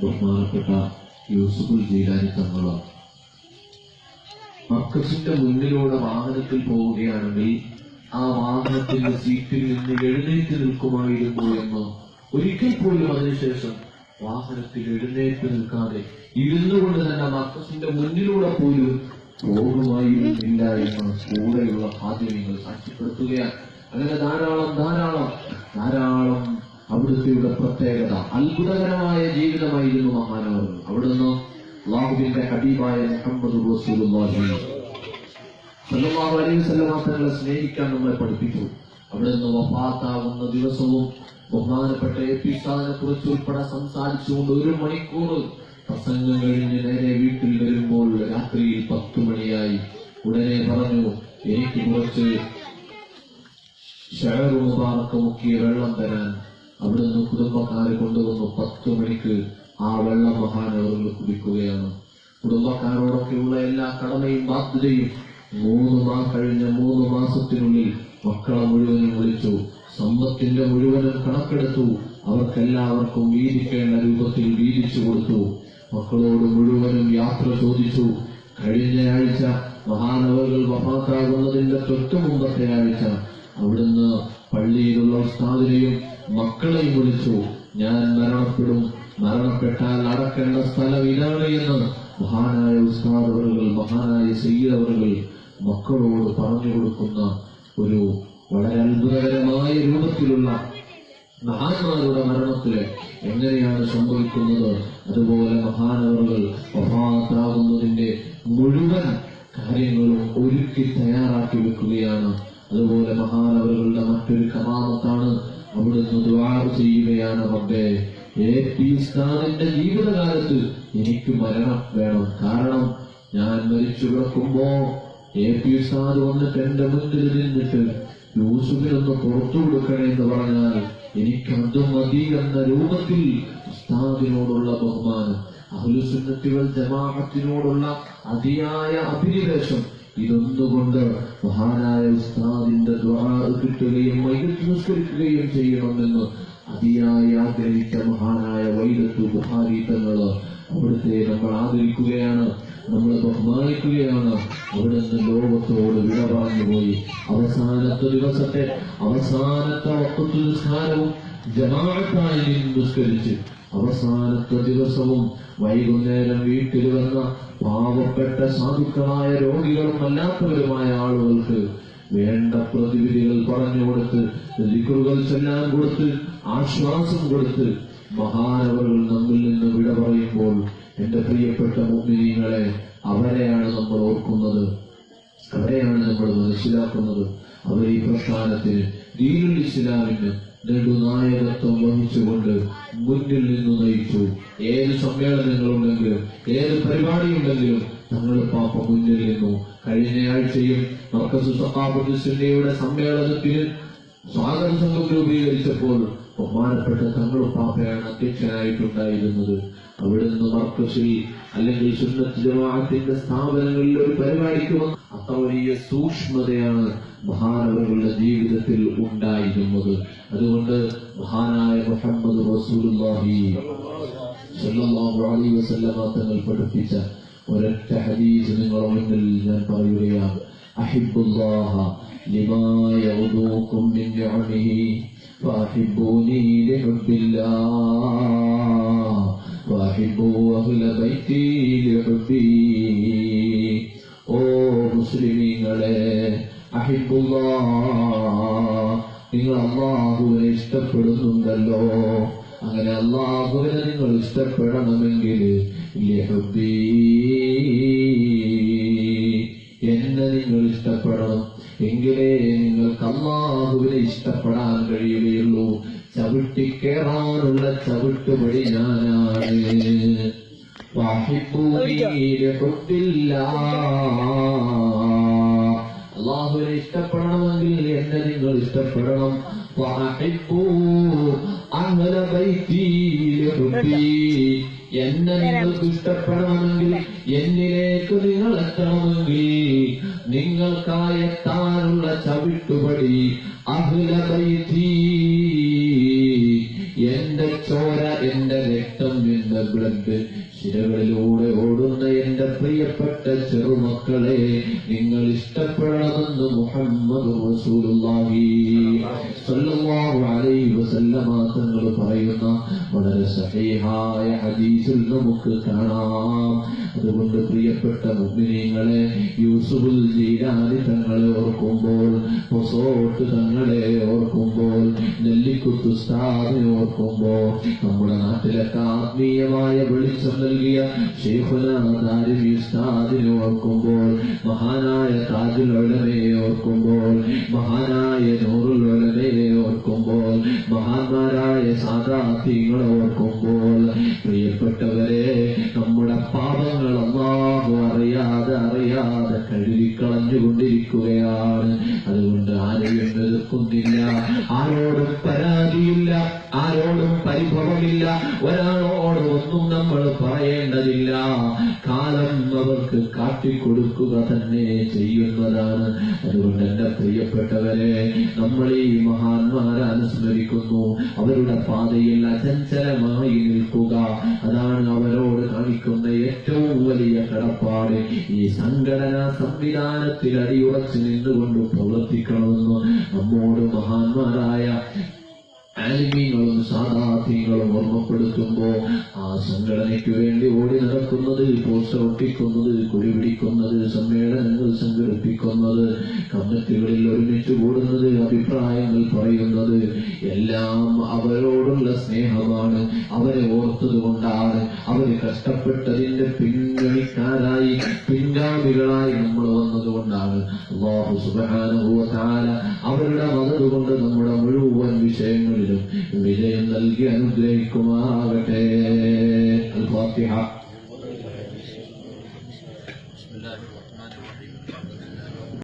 ബഹുമാനപ്പെട്ട യൂസുഫുൽ ജീലാനി തങ്ങളാണ് മർക്കസിന്റെ മുന്നിലൂടെ വാഹനത്തിൽ പോവുകയാണെങ്കിൽ ആ വാഹനത്തിന്റെ സീറ്റിൽ നിന്ന് എഴുന്നേറ്റ് നിൽക്കുമായിരുന്നു എന്ന് ഒരിക്കൽ പോലും അതിനുശേഷം വാഹനത്തിൽ എഴുന്നേറ്റ് നിൽക്കാതെ ഇരുന്നു കൊണ്ട് തന്നെ മക്കസിന്റെ മുന്നിലൂടെ പോലും പോകുമായിരുന്നില്ല എന്ന് കൂടെയുള്ള ഹാദ്യങ്ങൾ സാക്ഷ്യപ്പെടുത്തുകയാണ്. അങ്ങനെ ധാരാളം ധാരാളം അവിടുത്തെ പ്രത്യേകത. അത്ഭുതകരമായ ജീവിതമായിരുന്നു മഹാനവർ അവിടുന്ന് അള്ളാഹുവിന്റെ ഹബീബായ മുഹമ്മദ് അലൈഹി തങ്ങളെ സ്നേഹിക്കാൻ നമ്മളെ പഠിപ്പിച്ചു. അവിടുന്ന് വഫാത്താകുന്ന ദിവസവും ബഹുമാനപ്പെട്ട എപ്പിസാദിനെ കുറിച്ച് ഉൾപ്പെടെ സംസാരിച്ചുകൊണ്ട് ഒരു മണിക്കൂർ പ്രസംഗം കഴിഞ്ഞ് നേരെ വീട്ടിൽ വരുമ്പോൾ രാത്രിയിൽ പത്തു മണിയായി. ഉടനെ പറഞ്ഞു എനിക്ക് കുറച്ച് ഷെയർ മുബാറക്ക് വെള്ളം തരാൻ അവിടുന്ന് കുടുംബക്കാരെ കൊണ്ടുവന്നു. പത്ത് മണിക്ക് ആ വെള്ളം മഹാനവറുകൾ കുടിക്കുകയാണ്. കുടുംബക്കാരോടൊക്കെയുള്ള എല്ലാ കടമയും ബാധ്യതയും മൂന്ന് മാസം കഴിഞ്ഞ മൂന്ന് മാസത്തിനുള്ളിൽ മക്കളെ മുഴുവനും വിളിച്ചു സമ്പത്തിന്റെ മുഴുവനും കണക്കെടുത്തു. അവർക്കെല്ലാവർക്കും വീതിക്കേണ്ട രൂപത്തിൽ വീതിച്ചു കൊടുത്തു. മക്കളോട് മുഴുവനും യാത്ര ചോദിച്ചു. കഴിഞ്ഞയാഴ്ച മഹാനവകൾ വഫാത്താകുന്നതിന്റെ തൊട്ടു മുമ്പത്തെ ആഴ്ച അവിടുന്ന് പള്ളിയിലുള്ള ഉസ്താദിനെയും മക്കളെയും വിളിച്ചു. ഞാൻ മരണപ്പെടും. മരണപ്പെട്ടാൽ അടക്കേണ്ട സ്ഥലം ഇതാണ് എന്ന് മഹാനായ ഉസ്താദവറുകൾ മഹാനായ സയ്യിദവറുകൾ മക്കളോട് പറഞ്ഞു കൊടുക്കുന്ന ഒരു വളരെ അത്ഭുതകരമായ രൂപത്തിലുള്ള മഹാന്മാരുടെ മരണത്തിൽ എങ്ങനെയാണ് സംഭവിക്കുന്നത്? അതുപോലെ മഹാനവറുകൾ വഫാത്താകുന്നതിന്റെ മുഴുവൻ കാര്യങ്ങളും ഒരുക്കി തയ്യാറാക്കി വെക്കുകയാണ് അതുപോലെ മഹാനവറുകളുടെ മറ്റൊരു കമാമത്താണ് അവിടുന്ന് ദ്വാര ചെയ്യുകയാണ് റബ്ബേ. എ പി ജീവിതകാലത്ത് എനിക്ക് മരണം വേണം. കാരണം ഞാൻ മരിച്ചു കിടക്കുമ്പോ എ പി ഉസ്താദ് വന്നിട്ട് എന്റെ മുന്നിൽ നിന്നിട്ട് യൂസുഫിനൊന്ന് പുറത്തു കൊടുക്കണേ എന്ന് പറഞ്ഞാൽ എനിക്ക് അതും മതി എന്ന രൂപത്തിൽ ഉസ്താദിനോടുള്ള ബഹുമാനം അഹുലുസുന്നത്തികൾ ജമാഅത്തിനോടുള്ള അതിയായ അഭിനിവേശം ഇതൊന്നുകൊണ്ട് മഹാനായ ഉസ്താദിന്റെ കിട്ടുകയും വൈകിട്ട് നിസ്കരിക്കുകയും ചെയ്യണമെന്ന് അതിയായി ആഗ്രഹിച്ച മഹാനായ വൈദത്തു ബുഹാരി തങ്ങൾ അവിടുത്തെ നമ്മൾ ആദരിക്കുകയാണ് നമ്മൾ ബഹുമാനിക്കുകയാണ്. അവിടുന്ന് ലോകത്തോട് വിട പറഞ്ഞുപോയി അവസാനത്തെ ദിവസത്തെ അവസാനത്തെ ഒക്കത്തു നിസ്കാരവും ജമാഅത്തായി നിസ്കരിച്ച് അവസാനത്തെ ദിവസവും വൈകുന്നേരം വീട്ടിൽ വന്ന പാവപ്പെട്ട സാധുക്കളായ രോഗികളും അല്ലാത്തവരുമായ ആളുകൾക്ക് വേണ്ട പ്രതിവിധികൾ പറഞ്ഞു കൊടുത്ത് ദിക്കുകൾ ചെല്ലാൻ കൊടുത്ത് ആശ്വാസം കൊടുത്ത് മഹാനവറുകൾ നമ്മിൽ നിന്ന് വിട പറയുമ്പോൾ എന്റെ പ്രിയപ്പെട്ട മുമ്പിനിങ്ങളെ അവരെയാണ് നമ്മൾ ഓർക്കുന്നത്. അവരെയാണ് നമ്മൾ മനസ്സിലാക്കുന്നത് അവർ ഈ പ്രസ്ഥാനത്തിന് ദീനുൽ ഇസ്ലാമിന് നെടുനായകത്വം വഹിച്ചുകൊണ്ട് മുന്നിൽ നിന്ന് നയിച്ചു. ഏത് സമ്മേളനങ്ങളുണ്ടെങ്കിലും ഏത് പരിപാടിയുണ്ടെങ്കിലും തങ്ങളുടെ പാപ്പ മുന്നിൽ നിന്നു. കഴിഞ്ഞയാഴ്ചയും മർക്കസ് സുന്നയുടെ സമ്മേളനത്തിന് സ്വാഗത സംഘം രൂപീകരിച്ചപ്പോൾ ബഹുമാനപ്പെട്ട തങ്ങൾ അധ്യക്ഷനായിട്ടുണ്ടായിരുന്നത്. അവിടെ നിന്ന് മർക്കസിൽ അല്ലെങ്കിൽ സുന്നത്ത് ജമാഅത്തിന്റെ സ്ഥാപനങ്ങളിൽ ഒരു പരിപാടിക്ക് വന്ന അത്ര വലിയ സൂക്ഷ്മതയാണ് മഹാനവരുടെ ജീവിതത്തിൽ ഉണ്ടായിരുന്നത്. അതുകൊണ്ട് മഹാനായ മുഹമ്മദ് റസൂലുള്ളാഹി സല്ലല്ലാഹു അലൈഹി വസല്ലമ തങ്ങൾ പഠിപ്പിച്ച ഒരൊറ്റ ഹദീസ് നിങ്ങളുടെ മുന്നിൽ ഞാൻ പറയുകയാണ്. അഹിബുല്ലാഹ ലിമാ യൗദൂകും മിൻ നിഅമിഹി فأحبوني لحب الله وأحبوا أهل بيتي لحبي ഓ മുസ്ലിമീങ്ങളെ അഹിബുല്ലാ നിങ്ങൾ അള്ളാഹുവിനെ ഇഷ്ടപ്പെടുന്നുണ്ടല്ലോ അങ്ങനെ അള്ളാഹുവിനെ നിങ്ങൾ ഇഷ്ടപ്പെടണമെങ്കിൽ ലഹുബീ എന്നെ നിങ്ങൾ ഇഷ്ടപ്പെടണം എങ്കിലേ നിങ്ങൾക്ക് അള്ളാഹുവിനെ ഇഷ്ടപ്പെടാൻ കഴിയുകയുള്ളൂ ചവിട്ടിക്കേറാനുള്ള ചവിട്ടുപടി ഞാനാണ് വാഹിബൂനി ലിഹുബ്ബില്ലാ. അള്ളാഹുവിനെ ഇഷ്ടപ്പെടണമെങ്കിൽ എന്നെ നിങ്ങൾ ഇഷ്ടപ്പെടണം അഹ്ല ബൈത്തി. എന്നെ നിങ്ങൾക്ക് ഇഷ്ടപ്പെടണമെങ്കിൽ എന്നിലേക്ക് നിങ്ങൾ എത്തണമെങ്കിൽ നിങ്ങൾക്കായി എത്താനുള്ള ചവിട്ടുപടി ബൈത്തി എന്റെ ചോര എന്റെ രക്തം എന്റെ ബ്ലഡ് ശിരകളിലൂടെ ഓടുന്ന എന്റെ പ്രിയപ്പെട്ട ചെറുമക്കളെ നിങ്ങൾ ഇഷ്ടപ്പെടണമെന്ന് മുഹമ്മദ് തങ്ങൾ പറയുന്ന വളരെ സഹേഹായ ഹദീസിൽ നമുക്ക് കാണാം. അതുകൊണ്ട് പ്രിയപ്പെട്ട മുഗ്മിനീങ്ങളെ യൂസുഫുൽ ജീരാനി തങ്ങളെ ഓർക്കുമ്പോൾ പൊസോട്ട് തങ്ങളെ ഓർക്കുമ്പോൾ നെല്ലിക്കുത്തുസ്താദിനെ ഓർക്കുമ്പോൾ നമ്മുടെ നാട്ടിലൊക്കെ ആത്മീയമായ വെളിച്ചം നൽകിയ ഷെയ്ഖുനാരി ഉസ്താദിനെ ഓർക്കുമ്പോൾ മഹാനായ താജുൽ ഓർക്കുമ്പോൾ മഹാനായ നൂറുൽ ഓർക്കുമ്പോൾ മഹാന്മാരായ സാധാർത്ഥ്യങ്ങളെ ഓർക്കുമ്പോൾ പ്രിയപ്പെട്ടവരെ നമ്മുടെ പാപങ്ങൾ അള്ളാഹു അറിയാതെ അറിയാതെ കഴുകിക്കളഞ്ഞുകൊണ്ടിരിക്കുകയാണ്. അതുകൊണ്ട് ആരെയും എതിർക്കുന്നില്ല ആരോടും പരാതിയില്ല. ആരോടും പരിഭവമില്ല. ഒരാളോട് ഒന്നും നമ്മൾ പറയേണ്ടതില്ല കാലം അവർക്ക് കാട്ടിക്കൊടുക്കുക തന്നെ ചെയ്യുന്നതാണ്. അതുകൊണ്ട് എന്റെ പ്രിയപ്പെട്ടവരെ നമ്മൾ ഈ മഹാന്മാരെ അനുസ്മരിക്കുന്നു. അവരുടെ പാതയിൽ അചഞ്ചലമായി നിൽക്കുക. അതാണ് അവരോട് കാണിക്കുന്ന ഏറ്റവും വലിയ കടപ്പാട്. ഈ സംഘടനാ സംവിധാനത്തിൽ അടിയുറച്ച് നിന്നുകൊണ്ട് പ്രവർത്തിക്കണമെന്ന് നമ്മോട് മഹാന്മാരായ ആലിമീങ്ങളും സാധാർത്ഥികളും ഓർമ്മപ്പെടുത്തുമ്പോ ആ സംഘടനയ്ക്ക് വേണ്ടി ഓടി നടക്കുന്നത് പോസ്റ്റർ ഒട്ടിക്കുന്നത് കുരുപിടിക്കുന്നത് സമ്മേളനങ്ങൾ സംഘടിപ്പിക്കുന്നത് കമ്മിറ്റികളിൽ ഒരുമിച്ച് കൂടുന്നത് അഭിപ്രായങ്ങൾ പറയുന്നത് എല്ലാം അവരോടുള്ള സ്നേഹമാണ്. അവരെ ഓർത്തത് കൊണ്ടാണ് അവർ കഷ്ടപ്പെട്ടതിന്റെ പിൻഗണിക്കാരായി പിൻഗാമികളായി നമ്മൾ വന്നതുകൊണ്ടാണ് കൊണ്ടാണ്. അവരുടെ മതത് കൊണ്ട് അനുഗ്രഹിക്കുമാകട്ടെ അൽ